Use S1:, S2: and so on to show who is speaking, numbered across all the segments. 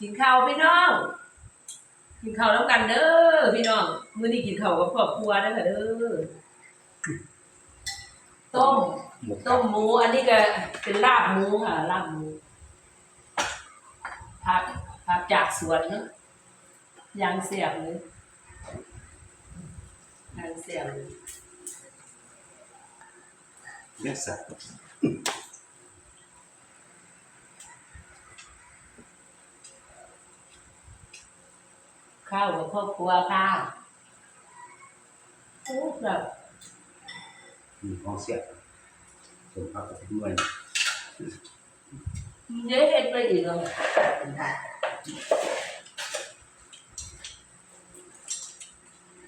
S1: กินข้าวพี่น้อง กินข้าวแล้วกันเด้อพี่น้องมื้อนี้กินข้าวกับครอบครัวเด้อค่ะเด้อต้มต้มหมู อันนี้ก็เป็นลาบหมูค่ะลาบหมูผักผักจากสวนเนาะยางเสียบเลยยางเสียบเลย
S2: เนื้อสัตว์
S1: ข้าวกับครอบครัวค่ะโอ้แบบ
S2: มีของเสียบส่วนผักกับด้วย
S1: เยอะเห็ดไปอีกแล้ว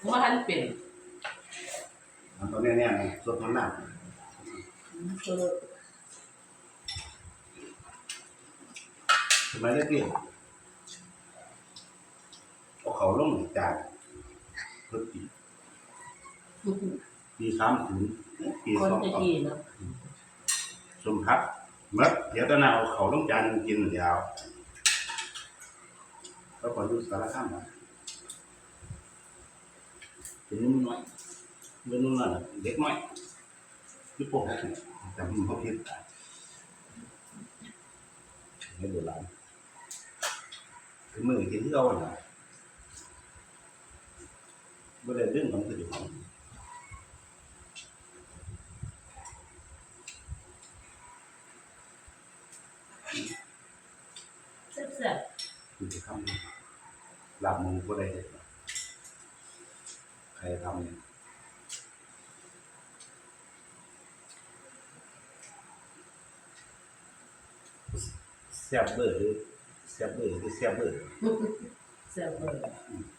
S1: ว่าทันเป็น
S2: มันตัวแน่ๆมันสดมันหนัก
S1: คือ
S2: ทำไมได้เปลี่ยน เอาเขาลงอีกจานเพิ่มปีปีสามถึงปี
S1: คน
S2: สอง
S1: จะ
S2: ต่อ
S1: ดีเนาะ
S2: สมพักเมื่อเดี๋ยวตอนนั้นเอาเขาลงจานกินยาวแล้วก่อนดูสารข้ามมาเป็นนุ่มน้อยเรื่องนุ่มน้อยน่ะเด็กน้อยที่พวกเขาจำเขาผิดไม่โบราณคือมือกินที่เราน่ะ ไม่ได้เรื่องของคือของ
S1: เสียบ
S2: คือจะทำหลับมือก็ได้เลยใครทำเนี่ยเสียบเบอร์หรือเสียบเบอร์หรือเสียบเบอร์
S1: ๆเสียบเลย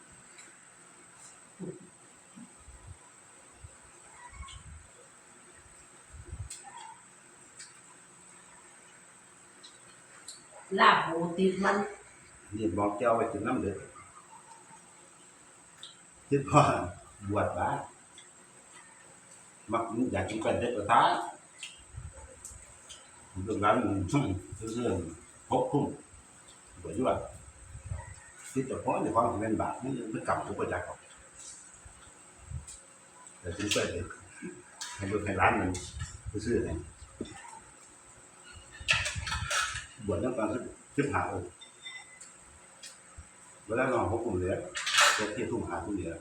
S1: ลาบหมูติดมัน
S2: นี่บอกเจ้าไปถึงน้ำเดือดคิดว่าบวชบ้ามักอยากกินเป็นเด็กกระทะเรื่องร้านมันเรื่องพกคุ้มบวชด้วยคิดแต่เพราะในความเป็นบาปนี่ไม่กลับทุกประจักษ์หรอกแต่ถึงเปิดเลยให้ดูให้ร้านมันซื้อๆเ วชตั้งแต่สิบห้าองค์เวลานอนพบกลุ่มเหลือจะเที่ยวทุ่งหาทุ่งเหลือ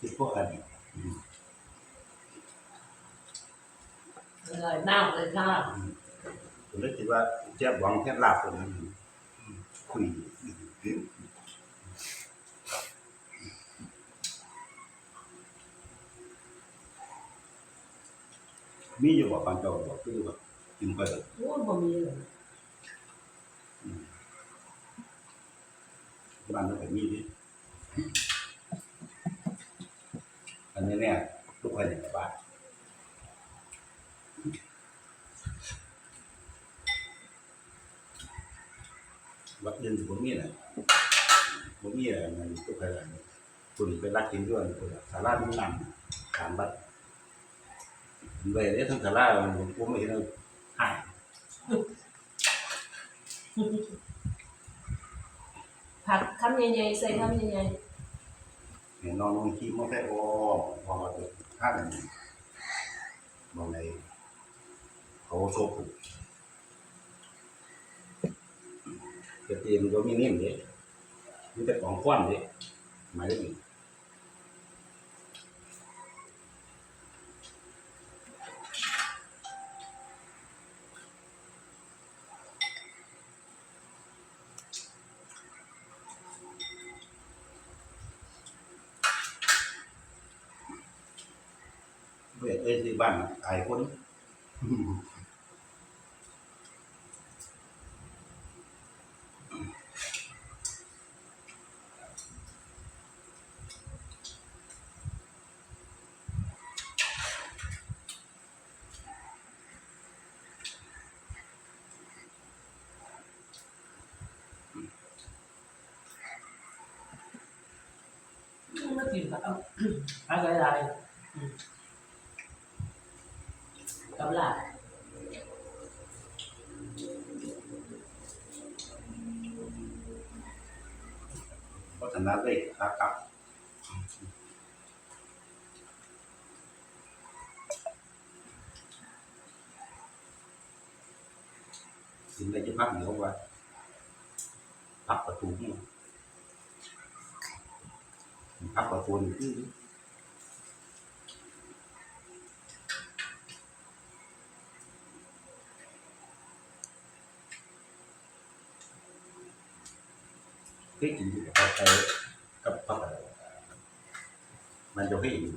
S2: คิดพวกอันนี้
S1: เลยน้ำเลยค่ะ
S2: ผมเลยคิดว่าเจ้าหวังแค่ลาบคนนั้นคุย มีอยู่ว่าปันเจ้าบอกคือว่ากินไปเลย
S1: โอ้ยบ่มีเลย
S2: บ้านนั้นก็มีนี่อันนี้เนี่ยทุกคนในบ้าน วัดเดินผมมีน่ะผมมีอะไรมันทุกอะไรคุณไปรักกินด้วยคุณสาราที่นั่งถามบัด ไปเนี่ยทั้งสาราผมผมไม่เห็นเลยหาย
S1: ผักคำใหญ่ๆใส่คำใหญ่
S2: เห็นนอนลงขี้มอแท้โอ้พอมาเจอข้างมองในเขาโชว์ผูกกระเทียมก็มีนิ่มเลยมีแต่ของควันเลยหมายถึง เวียดเอ้ยที่บ้านไอ้คน
S1: ๆมากินกับเอาอะไรอะไร กับลาบวัฒ
S2: นธรรมเลยนะครับยิ่งได้จะพักเหนือว่าพักประตูนี่พักประตูนี่ hidden hotel kapal mandohin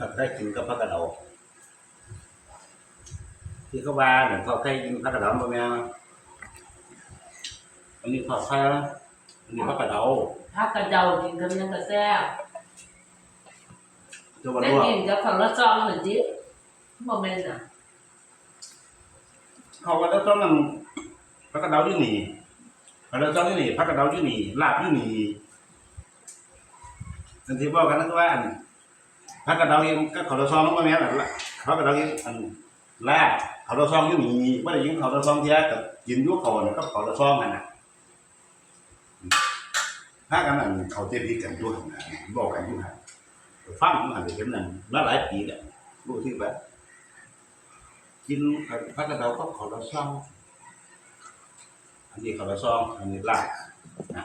S2: hợp đây chính có phát cả đầu khi có ba đừng có cây phát cả đầu bao nhiêu anh đi phát khai anh
S1: đầu phát đầu thì cầm nhân cả
S2: xe. Cho bạn luôn để nhìn cho phần chứ không có men nào เขาว่าเนี่ยเขาเคยกินผักกระเดาบ้างไหมอันนี้ผักไทยอันนี้ผักกระเดา
S1: ถ้ากระเดากินกับยังกระแซ่บ
S2: จะว่า
S1: ได้
S2: รู้
S1: กินกับฝั่งละซองเหนจิโมเมนต์อะ
S2: เขาว่าแล้วต้องนั่งผักกระเดาอยู่นี่ผักกระเดาอยู่นี่ผักกระเดาอยู่นี่ลาบอยู่นี่อันที่บอกกันนั่นว่าอันผักกระเดาเองก็เขาเราซองมาแม่นั่นแหละผักกระเดาเองอันแรกเขาเราซองอยู่นี่ไม่ได้ยินเขาเราซองเทียกับยินยุคเขาเนี่ยก็เขาเราซองกันนะถ้ากันนั่นเขาเจ็บพิกันด้วยนะบอกกันอยู่ฮะฟังมันเป็นนั่นมาหลายปีแล้วรู้ที่แบบ กินพักกระเดาก็เขาเราซองอันนี้เขาเราซองอันนี้ลาบนะ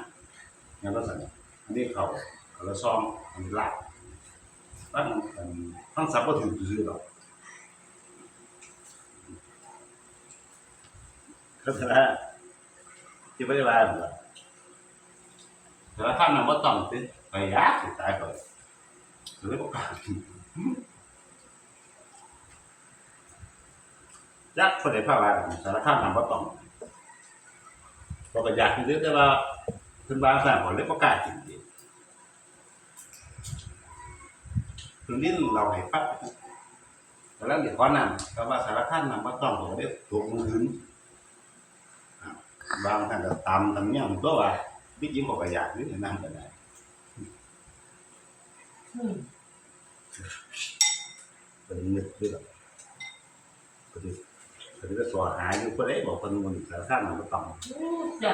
S2: งั้นก็สั่งอันนี้เขาเขาเราซองอันนี้ลาบตั้งตั้งสับก็ถึงซื้อหรอก ก็ถือว่าที่ไม่ได้ว่าหรอกแต่ว่าท่านนั้นว่าต้องสิไปยากสุดท้ายก่อนหรือประกาศ ยักษ์คนไหนพาว่าสารข้ามนำว่าต้องก็ไปอยากที่แต่ว่าคุณบางสร้างคนเรียกประกาศจริงๆคุณลิ้นเราให้ปั๊บแต่แล้วเดี๋ยวก้อนนั้นก็ว่าสารข้ามนำว่าต้องผมได้ถูกมือถือบางท่านก็ตำทำเนี่ยมันก็ว่าพี่ยิ้มบอกว่าอยากนี่นั่นก็ได้
S1: อืม
S2: เป็นนึกด้วยหรอ เือก็คือก็สวหาอยู่ก็ได้บอกคนมันสารข้างมันก็ต้อง
S1: เจ้า